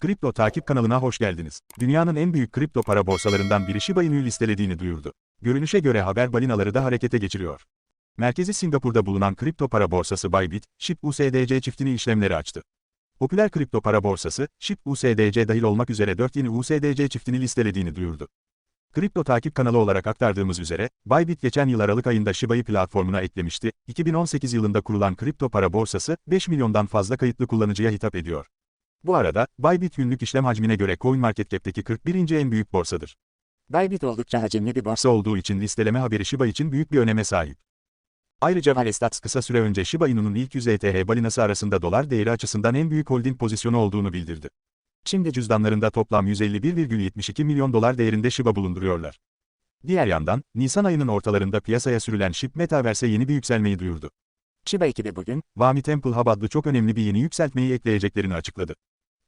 Kripto takip kanalına hoş geldiniz. Dünyanın en büyük kripto para borsalarından biri Shiba Inu'yu listelediğini duyurdu. Görünüşe göre haber balinaları da harekete geçiriyor. Merkezi Singapur'da bulunan kripto para borsası Bybit, SHIB USDC çiftini işlemleri açtı. Popüler kripto para borsası, SHIB USDC dahil olmak üzere 4 yeni USDC çiftini listelediğini duyurdu. Kripto takip kanalı olarak aktardığımız üzere, Bybit geçen yıl Aralık ayında Shiba'yı platformuna eklemişti. 2018 yılında kurulan kripto para borsası, 5 milyondan fazla kayıtlı kullanıcıya hitap ediyor. Bu arada, Bybit günlük işlem hacmine göre CoinMarketCap'teki 41. en büyük borsadır. Bybit oldukça hacimli bir borsa. Olduğu için listeleme haberi Shiba için büyük bir öneme sahip. Ayrıca Valestats kısa süre önce Shiba Inu'nun ilk 100 ETH balinası arasında dolar değeri açısından en büyük holding pozisyonu olduğunu bildirdi. Şimdi cüzdanlarında toplam 151,72 milyon dolar değerinde Shiba bulunduruyorlar. Diğer yandan, Nisan ayının ortalarında piyasaya sürülen SHIB Metaverse'e yeni bir yükselmeyi duyurdu. Shiba 2'de bugün, Vami Temple Hub adlı çok önemli bir yeni yükseltmeyi ekleyeceklerini açıkladı.